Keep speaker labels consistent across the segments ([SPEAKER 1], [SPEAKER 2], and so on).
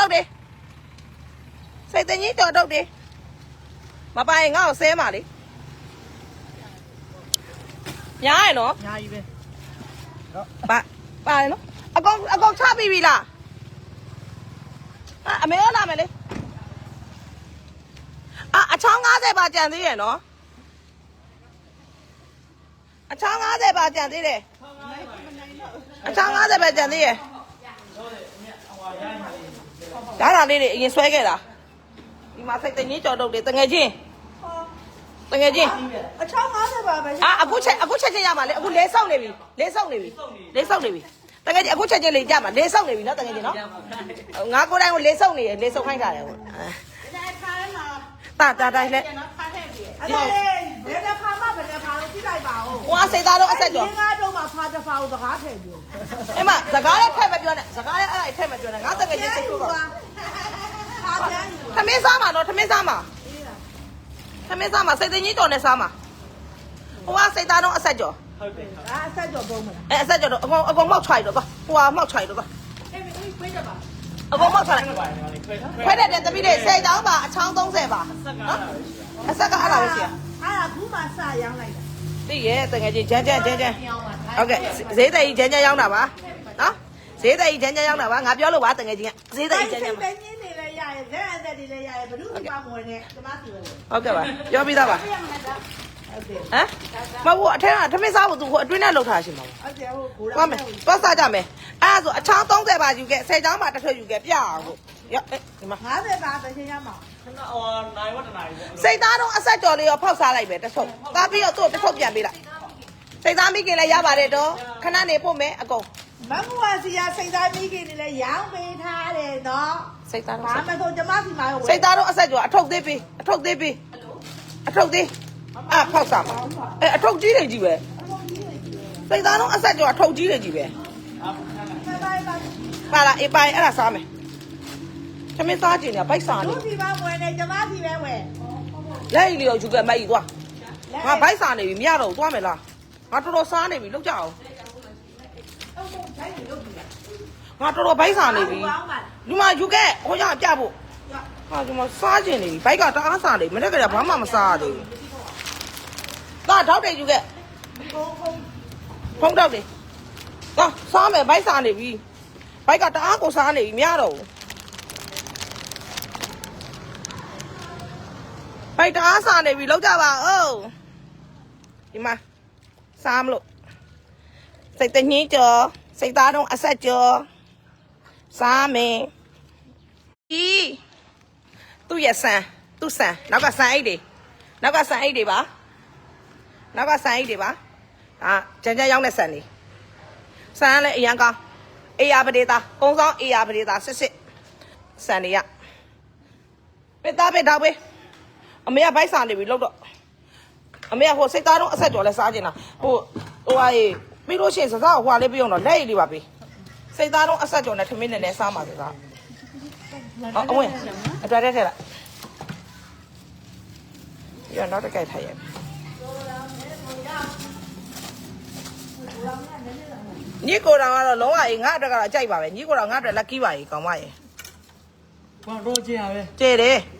[SPEAKER 1] တုတ်တွေစိတ်တကြီးကြော်တုတ်တွေမပိုင်ငါ့ကိုဆဲပါလေညားရနော်
[SPEAKER 2] ညာကြီးပဲ
[SPEAKER 1] ပါပါတယ်နော်အကောင်အကောင်ချပြီးပြီလားအာအမေရောလာမယ်လေအာအချောင်း90ပါကြံသေးရယ်နော်အချောင်း90ပါကြံသေးတယ်အချောင်း90ပါကြံသေးရယ် ဒါသာလေးတွေအရင်ဆွဲခဲ့တာဒီမှာစိတ်တငင်းကြော်တုတ်တွေတငယ်ချင်းတငယ်ချင်း
[SPEAKER 2] အချောင်း90ပါပဲ
[SPEAKER 1] အာအခုချက်အခုချက်ချင်းရမှာလေအခုလေးဆောက်နေပြီလေးဆောက်နေပြီလေးဆောက်နေပြီတကယ်ကြီးအခုချက်ချင်းလေးကြမှာလေးဆောက်နေပြီနော်တကယ်ကြီးနော်ငါကိုယ်တိုင်ကိုလေးဆောက်နေရလေးဆောက်ခိုင်းတာလေဟို
[SPEAKER 2] ဒါခါရဲမှာ
[SPEAKER 1] တာတာတိုင်းလက်
[SPEAKER 2] နော်ခါထဲပြီအဲ့ဒါလေဘယ်တစ်ခါမှဘယ်တစ်ခါလို့ကြည့်လိုက်ပါဦး
[SPEAKER 1] ဟိုအစိတ်သားတော့အဆက်ကျော်
[SPEAKER 2] ငါတော့ မှဖားတစ်ဖားကိုစကားထည့်ပြော
[SPEAKER 1] အဲ့မစကားလည်းထည့်မပြောနဲ့စကားလည်းအဲ့ဒါထည့်မပြောနဲ့ငါတကယ်ကြီးစိတ်ဆိုးတော့
[SPEAKER 2] ဖားပြန်ယူ
[SPEAKER 1] သမင်းစားမှာတော့သမင်းစားမှာသမင်းစားမှာစိတ်သိကြီးကြော်နဲ့စားမှာဟိုကစိတ်သားတော့အဆက်ကျော်
[SPEAKER 2] ဒါအဆက်ကြော်ပုံးမလား
[SPEAKER 1] အဲအဆက်ကျော်တော့အကောင်အကောင်မောက်ချိုက်တော့ကွာဟိုကမောက်ချိုက်တော့ကွာ
[SPEAKER 2] အေးအေးပြေးကြပါ
[SPEAKER 1] အကောင်မောက်ချိုက်ခွဲတဲ့တဲ့တပိတဲ့10ချောင်းပါအချောင်း30ပါနော်အဆက်ကအဲ့ဒါပဲရှိရ
[SPEAKER 2] အဲ့ဒါခုမှစရောင်းလိုက်တာ
[SPEAKER 1] သိရဲ့တကယ်ကြီးဂျန်းဂျန်းဂျန်းဂျန်းဟုတ်ကဲ့ဈေးတဲ့ကြီးဂျန်းဂျန်းရောက်တာပါနော်ဈေးတဲ့ကြီးဂျန်းဂျန်းရောက်တာပါငါပြောလို့ပါတကယ်ကြီးကဈေးတဲ့ကြီးဂျန်းဂျန်းပါ
[SPEAKER 2] တိုင်းချင်းနေလဲရရဲလက်အသက်တွေလည်းရရဲဘ누구မှမဝင်နဲ့ကျမစီပဲဟုတ်
[SPEAKER 1] ဟုတ်ကဲ့ပါပြောပြီးသားပါဟ
[SPEAKER 2] တယ်
[SPEAKER 1] မ်မဟုတ်ဘူးအထက်ကထမင်းစားဖို့သူဟိုအတွင်းနဲ့လှုပ်ထားရှင်ပါဘူး
[SPEAKER 2] ဟုတ်တယ်ဟိုကို
[SPEAKER 1] သွားမယ်သွားစားကြမယ်အဲ့ဒါဆိုအချောင်း30ပါယူခဲ့10ချောင်းပါတစ်ထွက်ယူခဲ့ပြအောင်ဟုတ် ရောအေးဒီမှာ
[SPEAKER 2] 50ပါတစ်ချိန်ရမှာ
[SPEAKER 1] စိတ်သားတော့အဆက်ကြော်လေးရောဖောက်စားလိုက်ပဲတစ်ထုပ်သားပြီးတော့သူ့တစ်ထုပ်ပြန်ပေးလိုက်စိတ်သားမိခင်လည်းရပါတယ်တော့ခဏနေပို့မယ်အကုန်
[SPEAKER 2] မမဝစီယာစိတ်သားမိခင်တွေလည်းရောင်းပေးထားတယ်နော်
[SPEAKER 1] စိတ်သားတော့
[SPEAKER 2] ဘာမဆိုကျမစီမှာဝယ်
[SPEAKER 1] စိတ်သားတော့အဆက်ကြော်အထုပ်သေးပေးအထုပ်သေးပေးအထုပ်သေးအဖောက်စားမှာအဲအထုပ်ကြီးတွေကြီးပဲစိတ်သားတော့အဆက်ကြော်အထုပ်ကြီးတွေကြီးပဲ
[SPEAKER 2] ဘိုင်ဘိုင်
[SPEAKER 1] ပါလားအေးပိုင်အဲ့ဒါစားမယ် သမင်းစားကြည့်နေဘိုက်စားနေ
[SPEAKER 2] သူစီမှာဝယ်နေကျမစီပဲဝယ်
[SPEAKER 1] လက်ရီလေးရောယူခဲ့မကြီးသွားငါဘိုက်စားနေပြီမရတော့ဘူးသွားမယ်လားငါတော်တော်စားနေပြီလောက်ကြအောင်ငါတော်တော်ဘိုက်စားနေပြီ
[SPEAKER 2] ဘောင်းပါ
[SPEAKER 1] ဒီမှာယူခဲ့ဟိုကြောင့်ပြဖို့ဟာဒီမှာစားကျင်နေပြီဘိုက်ကတအားစားနေပြီမနေ့ကတည်းကဘာမှမစားရသေးဘူးသွားထောက်တယ်ယူခဲ့
[SPEAKER 2] ကိုကို
[SPEAKER 1] ဖုံးထောက်တယ်သွားစားမယ်ဘိုက်စားနေပြီဘိုက်ကတအားကိုစားနေပြီမရတော့ဘူး ဘိုက်တအားစားနေပြီလောက်ကြပါဦးဒီမှာစားမလို့စိတ်တညင်းကြော်စိတ်သားတော့အဆက်ကြော်စားမယ်ဒီသူ့ရဲ့ဆန်သူ့ဆန်နောက်ကဆန်အိတ်တွေနောက်ကဆန်အိတ်တွေပါနောက်ကဆန်အိတ်တွေပါဒါကြမ်းကြမ်းရောက်တဲ့ဆန်တွေဆန်ကလည်းအရန်ကောင်းအေယာပဒေတာကုန်းဆောင်အေယာပဒေတာစစ်စစ်ဆန်တွေကပစ်သားပစ်တော့ပဲ အမေကဘိုက်ဆန်နေပြီလို့တော့အမေကဟိုစိတ်သားတော့အဆက်ကြော်လဲစားကျင်တာဟိုဟိုဟာရေးပြီးလို့ရှိရင်စကားဟိုဟာလေးပြီးအောင်တော့လက်ရည်လေးပါပေးစိတ်သားတော့အဆက်ကြော်နဲ့ထမင်းနဲ့နဲ့စားမှာစကားအော်အဝင်အတွက်တက်ထက်လိုက်ရနောက်တစ်ကြိုက်ထိုက်ရညီကိုတော်ကတော့လုံးဝအေးငါအတွက်ကတော့အကြိုက်ပါပဲညီကိုတော်ငါအတွက် lucky ပါရေကောင်းပါရေ
[SPEAKER 3] ဘာတော့ကြင်ရပဲ
[SPEAKER 1] ကျဲတယ်
[SPEAKER 3] ခုမှရဘူး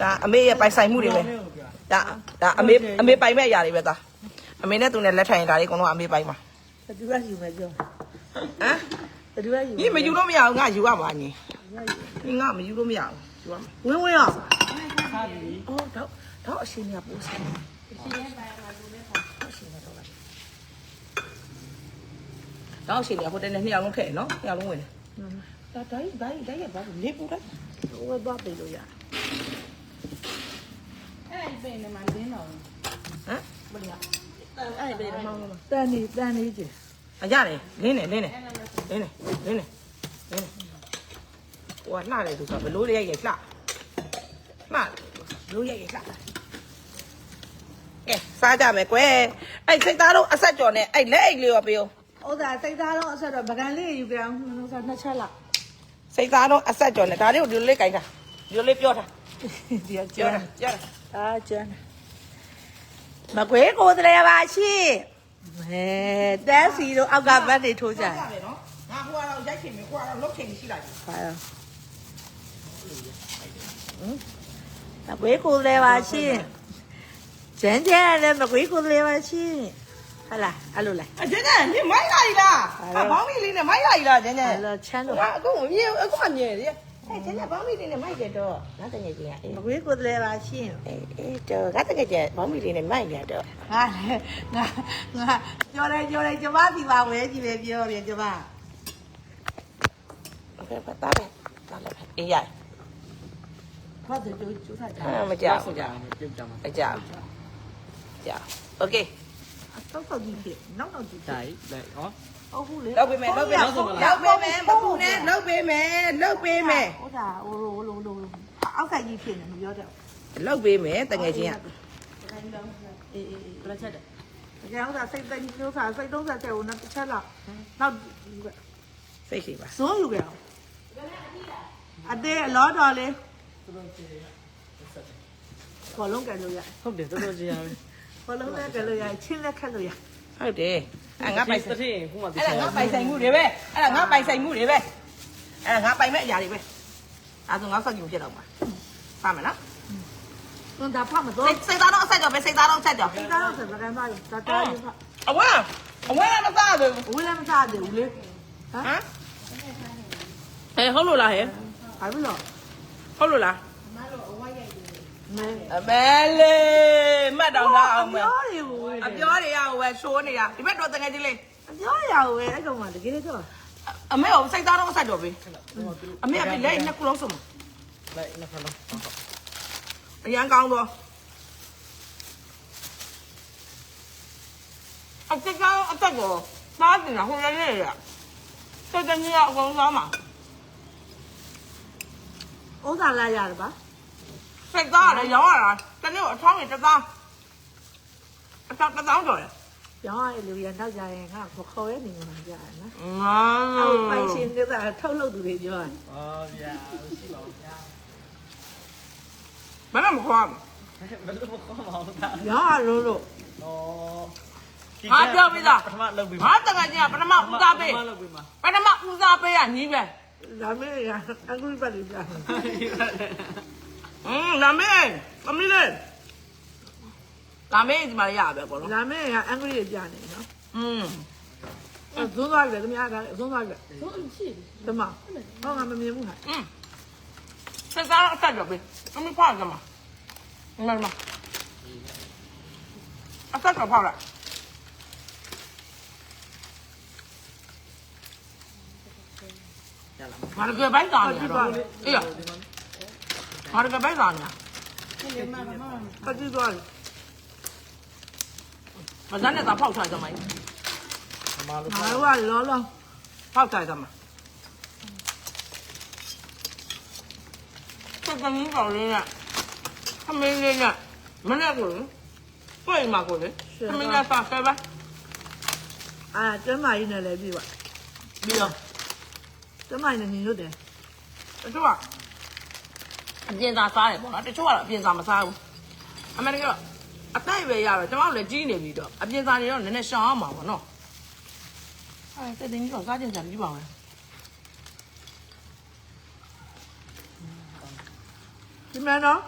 [SPEAKER 1] ဒါအမေရဲ့ပိုင်ဆိုင်မှုတွေပဲဒါဒါအမေအမေပိုင်မဲ့အရာတွေပဲသားအမေနဲ့သူနဲ့လက်ထိုင်တာတွေအကုန်လုံးအမေပိုင်ပါ
[SPEAKER 2] ဘသူကယူမယ်ပြော
[SPEAKER 1] ဟမ်
[SPEAKER 2] ဘသူကယူ
[SPEAKER 1] ညီမယူလို့မရဘူးငါယူရမှာညီညီငါမယူလို့မရဘူးယူရမှာ
[SPEAKER 2] ဝင်းဝင်းအောင်
[SPEAKER 3] စားပြီ
[SPEAKER 1] အော်တော့တော့အရှင်ကပိုးဆိုင်တော့အရှင်ကဟိုတနေ့နှစ်ယောက်လုံးခဲ့နော်နှစ်ယောက်လုံးဝင်တယ်ဒါဒါကြီးဒါကြီးဒါကြီးဘာလို့နေပူလဲ
[SPEAKER 2] ဝယ်သွားပေးလို့ရ
[SPEAKER 4] အဲ့ဒီပင်နဲ့မှလင်းတော့
[SPEAKER 1] ဟမ်
[SPEAKER 4] ဘယ်လို
[SPEAKER 1] အဲ့ဒီမောင်းလို့
[SPEAKER 2] တန်နေတန်နေကြီး
[SPEAKER 1] အရတယ်လင်းနေလင်းနေလင်းနေလင်းနေလင်းနေဟိုကလှတယ်သူဆိုဘလို့ရိုက်ရိုက်လှလှလို့ရိုက်ရိုက်လှကဲစားကြမယ်ကွယ်အဲ့စိတ်သားတော့အဆက်ကြော်နဲ့အဲ့လက်အိတ်လေးရောပေးအောင်
[SPEAKER 2] ဥစ္စာစိတ်သားတော့အဆက်တော့ဗကန်လေးယူကြအောင်ဥစ္စာနှစ်ချက်လောက်
[SPEAKER 1] စိတ်သားတော့အဆက်ကြော်နဲ့ဒါလေးကိုဒီလိုလေးကြိုင်တာဒီလိုလေးပြောတာ
[SPEAKER 2] ဒီက
[SPEAKER 1] ပြော
[SPEAKER 2] ကျော်
[SPEAKER 1] တာပြောတာ
[SPEAKER 2] အာကျန်မကွေးကိုတည်းပါရှိမဲတဲစီတို့အောက်ကဘတ်တွေထိုးကြတယ်
[SPEAKER 1] ကြမယ်နော်ငါဟိုကတော့ရိုက်ချင်မယ်ကိုကတော့လုတ်ချင်ရှိလိုက်ပြီ
[SPEAKER 2] ဘာရောမကွေးကိုယ်လေးပါရှင်ကျန်ကျန်လည်းမကွေးကိုယ်လေးပါရှင်ဟလာအဲ့လိုလား
[SPEAKER 1] အကျဉ်းချင်း你မိုက်လာပြီလားအဘောင်းမီလေးနဲ့မိုက်လာပြီလားကျဉ်းချင်း
[SPEAKER 2] အဲ့လိုချမ်းလို့
[SPEAKER 1] ဟာအခုမမြင်အခုမှမြင်တယ် အဲကျဉ်းချင်းဘောင်းမီလေးနဲ့မိုက်တယ်တော့ငါတကယ်ချင်းအေး
[SPEAKER 2] မကွေးကိုယ်လေးပါရှင်
[SPEAKER 1] အေးအေးတော့ငါတကယ်ချင်းဘောင်းမီလေးနဲ့မိုက်ရတော့
[SPEAKER 2] ငါလည်းငါငါပြောတယ်ပြောတယ်ကျမစီပါဝဲကြည့်ပဲပြောတယ်ကျမ
[SPEAKER 1] โอเคပါတားပဲတားလည်းပဲအေးရ
[SPEAKER 2] ဘာသူကျိုးကျိုးထားကြ
[SPEAKER 1] အာမကြောက်
[SPEAKER 3] ဆက်ကြအောင်ပြုတ်ကြမှာ
[SPEAKER 1] အကြောက်ကြောက်โอเค
[SPEAKER 2] ဆောက်ဆောက်ကြည့်ဖြစ်နောက်နောက်ကြည့်
[SPEAKER 3] တိုင်လိုက်ဟော
[SPEAKER 2] ဟုတ်ဘူးလေ
[SPEAKER 1] လောက်ပေးမယ်လောက်ပေးမယ်လောက်ပေးမယ်မပူနဲ့လောက်ပေးမယ်လောက်ပေးမယ်
[SPEAKER 2] ဟုတ်တာဟိုလိုလိုလိုအောက်ကကြီးဖြစ်နေမပြောတော့
[SPEAKER 1] လောက်ပေးမယ်တကယ်ချင်းက
[SPEAKER 2] အေးအေးအေး
[SPEAKER 3] ပြတ်ချက်တယ်
[SPEAKER 2] တကယ်ဟုတ်တာစိတ်သိညှိုးစားစိတ်သုံးဆက်တဲ့ဟိုနောက်တစ်ချက်လောက်နောက်
[SPEAKER 1] စိတ်ရှိပါ
[SPEAKER 2] ဇိုးယူကြအောင်အသေးအလောတော်လေးဘောလုံးကလို့ရ
[SPEAKER 3] ဟုတ်တယ်တော်တော်ကြီးရပဲ
[SPEAKER 2] ဘောလုံးလည်းကလို့ရချင်းလည်းခတ်လို့ရ
[SPEAKER 1] ဟုတ်တယ်အဲငါပိုင်
[SPEAKER 3] တ
[SPEAKER 1] ဆိုင်
[SPEAKER 3] ထင်းခုမှသိ
[SPEAKER 1] အဲ့ဒါငါပိုင်ဆိုင်မှုတွေပဲအဲ့ဒါငါပိုင်ဆိုင်မှုတွေပဲအဲ့ဒါငါပိုင်မဲ့အရာတွေပဲအဲဒါငါစောက်ကြည့်ဖြစ်တော့မှာစမယ်နော်
[SPEAKER 2] တွန်းတာဖတ်မတော့
[SPEAKER 1] စိတ်စိတ်သားတော့အဆက်ကြောပဲစိတ်သားတော့ဆက်ကြော
[SPEAKER 2] ဒီကားတော့စပကံပါရတာတာရဖတ်
[SPEAKER 1] အဝဲအဝဲလည်းမသားဘူး
[SPEAKER 2] ဝေးလည်းမစားသေးဘူးလေဟမ်
[SPEAKER 1] ဟမ်အဲဟုတ်လို့လားဟဲ့
[SPEAKER 2] ဘာဖြစ်လို့
[SPEAKER 1] ဟုတ်လို့လား
[SPEAKER 2] မဲ
[SPEAKER 1] အမဲလေးမှတ်တော့လားအောင်မဲ
[SPEAKER 2] ပြောရဘူး
[SPEAKER 1] အပြောတွေရဟိုပဲရှိုးနေတာဒီဘက်တော့တကယ်ကြီးလေး
[SPEAKER 2] အပြောရဘူးအဲ့ကောင်မှတကယ်တော့
[SPEAKER 1] အမေကိုစိတ်သားတော့အဆက်တော့ပြီအမေကပြီလက်နှစ်ခုလုံးစုံ
[SPEAKER 3] လိုက်နှစ်ခါလုံး
[SPEAKER 1] အရန်ကောင်းတော့အတက်ကောင်းအတက်တော့သားတင်တာဟိုရလေးရတက်တဲ့ကြီးကအကုန်သားမှာ
[SPEAKER 2] ဥစ္စာလာရတယ်ပါ
[SPEAKER 1] စိတ်သားလည်းရောင်းရတာတနေ့အထောင်းနဲ့တစ်သားအထောင်းတစ်သောင်းကျော်တယ်
[SPEAKER 2] ရောင်းရလူရနောက်ကြရင်ငါခေါ်ရဲနေမှာကြာနော်
[SPEAKER 1] ငါ
[SPEAKER 2] အော်ပိုင်ရှင်ကစားထုတ်လုပ်သူတွေပြောတယ်
[SPEAKER 3] ဟောဗျာရှိပါဦးဗျာ
[SPEAKER 1] ဘယ်နဲ့မခေါ်ဘူး
[SPEAKER 3] ဘယ်လိုခေါ်မအောင်တာ
[SPEAKER 2] ရောင်းရလို့လို့
[SPEAKER 3] ဩ
[SPEAKER 1] ငါပြောပြီးသား
[SPEAKER 3] ပထမလုပ်ပြီး
[SPEAKER 1] ငါတကယ်ကြီးကပထမဦးစားပေး
[SPEAKER 3] ပထမလုပ်ပြီးမှာ
[SPEAKER 1] ပထမဦးစားပေးကညီးပဲ
[SPEAKER 2] ဒါမေးရအကူပတ်လို့ကြာ
[SPEAKER 1] อืมလာမေးသမီးလေးလာမေးဒီမှာရပဲကောလို့
[SPEAKER 2] ဒါမေးရအကူရကြာနေနော်
[SPEAKER 1] อืม
[SPEAKER 2] ဇွန်းသွားပြီခင်ဗျားကဇွန်းသွားပြီဇွန်းရှိတယ်တမဟောငါမမြင်ဘူးဟာ
[SPEAKER 1] อืมစိတ်သားအဆက်ကြောပဲသမီးဖွားကြမှာငါမအဆက်ကြောဖွားလိုက်
[SPEAKER 3] ရလား
[SPEAKER 1] ငါတကယ်ပိုင်းသားနေတော့အေး ရငါတကယ်ပိုင်းသားနေ
[SPEAKER 2] ပတိသွားပြီ
[SPEAKER 1] မဇန်းနဲ့သာဖောက်ထားကြမှာ
[SPEAKER 3] အမလို့
[SPEAKER 2] ငါတို့ကလောလော
[SPEAKER 1] ဖောက်ထားကြမှာစက်ကင်းကောင်လေးနဲ့ခမင်းလေးနဲ့မနေ့ကကိုတွေ့မှာကိုလေခမင်းကစားခဲ့ပါ
[SPEAKER 2] အာကျမကြီးနဲ့လည်းပြီပါ
[SPEAKER 1] ပြီးတော့
[SPEAKER 2] ကျမကြီးနဲ့ညီတို့တယ်
[SPEAKER 1] တချို့က အပြင်သာစားတယ်ပေါ့နော်တချို့ကတော့အပြင်သာမစားဘူးအမေကတော့အတိုက်ပဲရတော့ကျွန်တော်လည်းကြီးနေပြီတော့အပြင်သာတွေတော့နည်းနည်းရှောင်အောင်ပါပေါ့နော်အဲတက်တင်ကြီးတော့စားကြင်ကြံပြီးပါမယ်
[SPEAKER 2] ဒီမဲ့နော်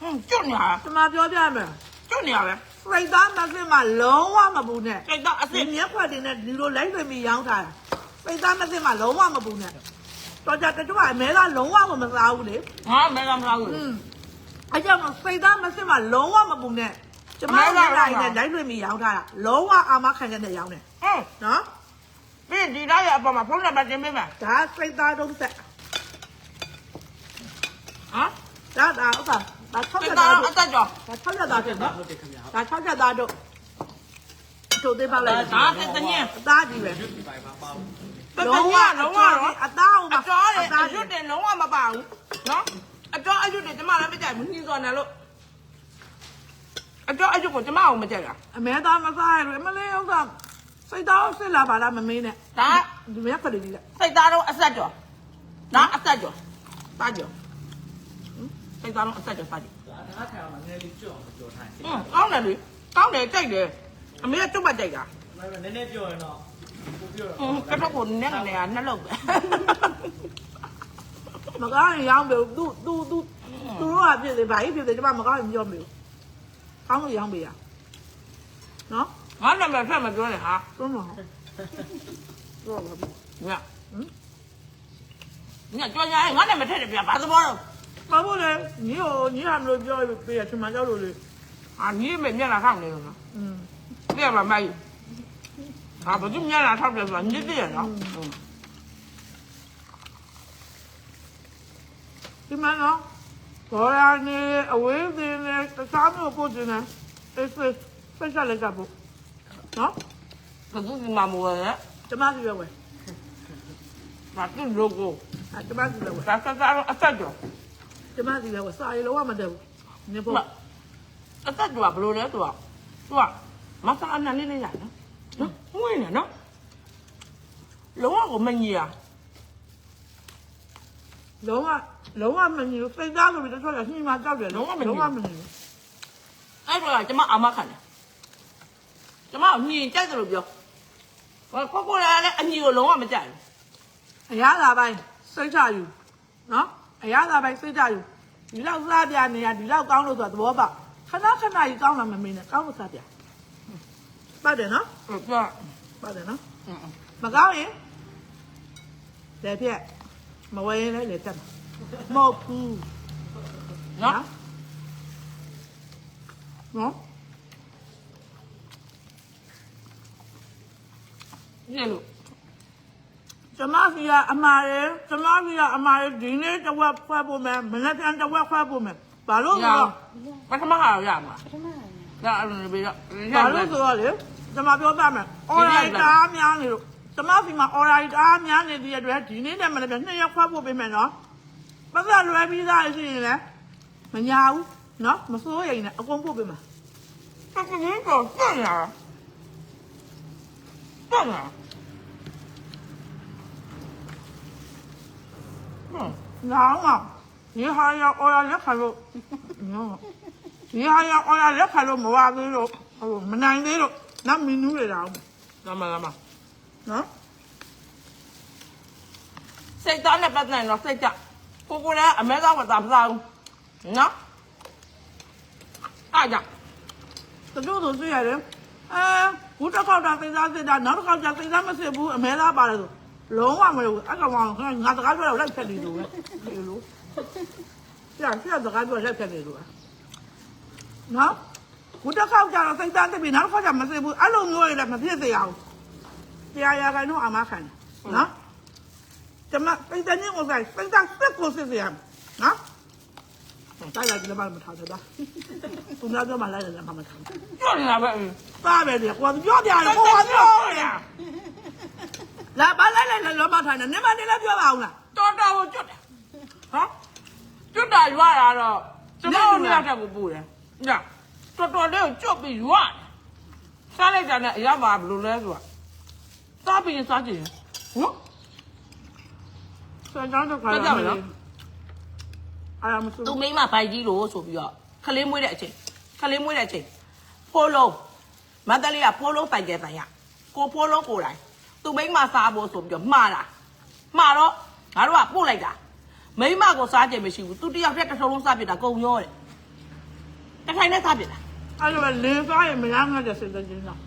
[SPEAKER 1] ဟွန်းကျွတ်နေရ
[SPEAKER 2] ကျမပြောပြမယ်
[SPEAKER 1] ကျွတ်နေရပဲ
[SPEAKER 2] စိတ်သားမစင်မှာလုံးဝမပူနဲ့
[SPEAKER 1] စိတ်တော့အ
[SPEAKER 2] ဒီ
[SPEAKER 1] စစ်
[SPEAKER 2] မြက်ခွက်တင်နဲ့ဒီလိုလိုက်သွင်းပြီးရောင်းထားတာစိတ်သားမစင်မှာလုံးဝမပူနဲ့ တော့ကြတချို့ကအမဲသားလုံးဝမစားဘူးလေ
[SPEAKER 1] ငါမဲကမစားဘူး
[SPEAKER 2] อืมအကြောင်းစိတ်သားမစင်မှာလုံးဝမပူနဲ့ကျမတို့လိုက်နဲ့လိုက်သွင်းပြီးရောင်းထားတာလုံးဝအာမခံချက်နဲ့ရောင်းတယ်
[SPEAKER 1] ဟွန်း
[SPEAKER 2] နော်
[SPEAKER 1] ပြီးဒီသားရဲ့အပေါ်မှာဖုန်းနံပါတ်တင်ပေးမယ်
[SPEAKER 2] ဒါစိတ်သားတော့ဆက်
[SPEAKER 1] ဟမ်
[SPEAKER 2] ဒါဒါဥစ္စာဒါ၆
[SPEAKER 1] စိ
[SPEAKER 2] ရ
[SPEAKER 1] တ်
[SPEAKER 2] သား
[SPEAKER 1] သား
[SPEAKER 2] တို့
[SPEAKER 1] အသက်ကြော
[SPEAKER 2] ဒါ၆ရသားဖြစ်နော်
[SPEAKER 3] ဟုတ်တယ်ခင်ဗျာ
[SPEAKER 2] ဒါ၆ရသားတို့တို့သေးပါလိုက်
[SPEAKER 1] ဒါတက်တညင်း
[SPEAKER 2] အသားကြီးပဲ
[SPEAKER 3] ဒီပိုင်ပါပေါ့
[SPEAKER 1] တက်တညင်းလုံးဝတော့
[SPEAKER 2] အသားအောင်
[SPEAKER 1] အ
[SPEAKER 2] ပါ
[SPEAKER 1] ကျော်တယ်
[SPEAKER 2] အသား
[SPEAKER 1] အရွတ်တယ်လုံးဝမပါဘူးနော်အကျော်အရွတ်တယ်ကျမလည်းမကြိုက်ဘူးနှင်းစော်နေလို့အကျော်အရွတ်ကိုကျမအောင်မကြိုက်တာ
[SPEAKER 2] အမဲသားမစားရဘူးအမလေးဥစ္စာစိတ်သားစစ်လာပါလားမမင်းနဲ့
[SPEAKER 1] ဒါ
[SPEAKER 2] ဒီမြက်ခရီးလေး
[SPEAKER 1] စိတ်သားတော့အဆက်ကြောနော်အဆက်ကြောပါကြောစိတ်သားတော့အဆက်ကြောပါကြော
[SPEAKER 3] ငါးခံအောင်ငယ်လေးကြော့အောင်ကြော်ထားတယ်
[SPEAKER 1] ဟွန်းကောင်းတယ်လေကောင်းတယ်ကြိုက်တယ်အမေကကျွတ်ပတ်ကြိုက်တာ
[SPEAKER 3] ဒါပေမဲ့နည်းနည်းပြောရင်တော့ ကိုပြော
[SPEAKER 1] ဟွန်းကတော့ကိုနဲ့နဲ့ကနှလုံးပဲ
[SPEAKER 2] မကောင်းရင်ရောင်းပြီသူသူသူသူတို့ကဖြစ်တယ်ဗာကြီးဖြစ်တယ်ကျမမကောင်းရင်ပြောမလို့ကောင်းလို့ရောင်းပြီရနော်
[SPEAKER 1] ငါနာမည်ဖက်မပြောနဲ့ဟာ
[SPEAKER 2] တွန်းမဟုတ်တော့ပါဘူး
[SPEAKER 1] ညညကြောင်ညာငါနာမည်ထက်တယ်ဗျဘာသဘောတော့
[SPEAKER 2] မဟုတ်လေညီဟိုညီဟာမလို့ပြောပြရချင်မှကြောက်လို့လေ
[SPEAKER 1] အာညီမေမျက်နှာထောက်နေလို့နော်
[SPEAKER 2] อืม
[SPEAKER 1] ပြရမှာမိုက် ဟာဘာလို့မျက်နှာထောက်တယ်ဆိုတာညစ်တယ်နော်
[SPEAKER 2] ဒီမှာနော်ဘောရာနေအဝေးစင်းနဲ့တခြားမျိုးပို့တင်တယ်အေးစိတ်စိတ်ချလိုက်တာပေါ့နော်
[SPEAKER 1] ဘာလို့ဒီမှာမဝဲလဲ
[SPEAKER 2] ကျမစီပဲဝယ်
[SPEAKER 1] ဘာသူ့ logo
[SPEAKER 2] အဲကျမစီပဲဝယ်
[SPEAKER 1] ဒါကစားတော့အသက်ကျော်
[SPEAKER 2] ကျမစီပဲဝယ်စာရီလုံးဝမတက်ဘူးနေပေါ့
[SPEAKER 1] အသက်ကျော်ကဘယ်လိုလဲသူကသူကမဆာအနလေးလေးရနော် နော်ငွေနေနော်လုံးဝကိုမညီရ
[SPEAKER 2] လုံးဝလုံးဝမညီဘူးစိတ်သားလို့တချို့ကညှိမှကြောက်တယ်လုံးဝမညီဘူး
[SPEAKER 1] အဲ့တော့ကျမအာမခံတယ်ကျမကိုညီကြိုက်တယ်လို့ပြောဟောကိုကိုလည်းအညီကိုလုံးဝမကြိုက်ဘူး
[SPEAKER 2] အရသာပိုင်းစိတ်ချယူနော်အရသာပိုင်းစိတ်ချယူဒီလောက်စားပြနေရဒီလောက်ကောင်းလို့ဆိုတာသဘောပေါက်ခဏခဏကြီးကောင်းလာမမင်းနဲ့ကောင်းလို့စားပြ ပတ်တယ်နော်
[SPEAKER 1] ဟုတ်ပြော
[SPEAKER 2] ပတ်တယ်နော်မကောင်းရင်လက်ဖြက်မဝဲရင်လည်းလက်တက်မှာမဟုတ်ဘူး
[SPEAKER 1] နော်
[SPEAKER 2] နော်
[SPEAKER 1] ညလို့
[SPEAKER 2] ကျမစီကအမှားတယ်ကျမစီကအမှားတယ်ဒီနေ့တစ်ဝက်ခွဲဖို့မယ်မနေ့ကတစ်ဝက်ခွဲဖို့မယ်ဘာလို့
[SPEAKER 1] ရ
[SPEAKER 2] လဲ
[SPEAKER 1] အောင်ပထမဟာရမှာ
[SPEAKER 4] ပထမက
[SPEAKER 1] ဒါအဲ့လိုပြီးတော့
[SPEAKER 2] ဘာလို့ဆိုတော့လေကျမပြောပြမယ်အော်ရိုက်တာများနေလို့ကျမစီမှာအော်ရိုက်တာများနေတဲ့အတွက်ဒီနေ့နဲ့မနေ့ကနှစ်ရက်ခွဲဖို့ပြင်မယ်နော်ပတ်သက်လွယ်ပြီးသားရှိရင်လည်းမညာဘူးနော်မစိုးရိမ်နဲ့အကုန်ပို့ပြင်မှာ
[SPEAKER 1] တကယ်တော့ပြန်ရပြန်ရဟမ်
[SPEAKER 2] နောင်မဒီဟာရအော်ရိုက်လက်ခံလို့နော် ဒီဟာရအော်ရိုက်လက်ခံလို့မဝသေးလို့ဟိုမနိုင်သေးလို့နောက်မီနူးတွေတောင်
[SPEAKER 1] လာမလာမ
[SPEAKER 2] နော်
[SPEAKER 1] စိတ်သားနဲ့ပတ်သက်တော့စိတ်ကြကိုကိုလည်းအမဲသားမသားမသားဘူးနော်အားကြောင့်
[SPEAKER 2] တချို့ဆိုသိရတယ်အဲဘူးတစ်ခေါက်တာသိသားသိသားနောက်တစ်ခေါက်ကျသိသားမစစ်ဘူးအမဲသားပါတယ်ဆိုလုံးဝမလို့အဲ့ကောင်ကငါတကားပြောတော့လိုက်ဖြတ်နေလို့ပဲဒီလိုကြာကြာတကားပြောလိုက်ဖြတ်နေလို့ နော်ဘူးတစ်ခေါက်ကျတော့သိသားသိပြီနောက်တစ်ခေါက်ကျမစစ်ဘူးအဲ့လိုမျိုးတွေလည်းမဖြစ်စေရအောင်တရားရခိုင်တော့အမခံနော်ကျမသိသားညကိုဆိုင်သိသားစစ်ကိုစစ်စေရနော်တိုက်လိုက်ကြည့်မှမထားတော့သူများပြောမှလိုက်တယ်မှမထား
[SPEAKER 1] ပြောနေတာပဲ
[SPEAKER 2] သားပဲလေကိုကပြောပြတယ်ကိုကပြောတယ်လာပါလိုက်လိုက်လောမထိုင်နေနေမနေလည်းပြောပါအောင်လား
[SPEAKER 1] တော်တော်ကိုကျွတ်တယ်ဟာကျွတ်တာရွာတာတော့ကျွန်တော်နေရာတက်ကိုပူတယ် ညတော်တော်လေးကိုကျွတ်ပြီးရွာစားလိုက်တာနဲ့အရပါဘယ်လိုလဲဆိုတာစားပြီးရင်စားကြည့်ရင်နော်
[SPEAKER 2] စံကြောင်းတော့ခါရမယ်နော်အာမစူ
[SPEAKER 1] သူမိမဖိုက်ကြီးလို့ဆိုပြီးတော့ခလေးမွေးတဲ့အချိန်ခလေးမွေးတဲ့အချိန်ဖိုးလုံးမန္တလေးကဖိုးလုံးပိုင်ကျဲတိုင်ရကိုဖိုးလုံးကိုယ်တိုင်သူမိမစားဖို့ဆိုပြီးတော့မှားတာမှားတော့ငါတို့ကပို့လိုက်တာမိမကိုစားကြင်မရှိဘူးသူတယောက်တည်းတစ်ထုံလုံးစားပြစ်တာကုန်ရောတဲ့ တစ်ထိုင်နဲ့စားပြစ်တာ
[SPEAKER 2] အဲ့လိုလေစားရင်မရငါတဲ့စိတ်တည်းချင်းတော့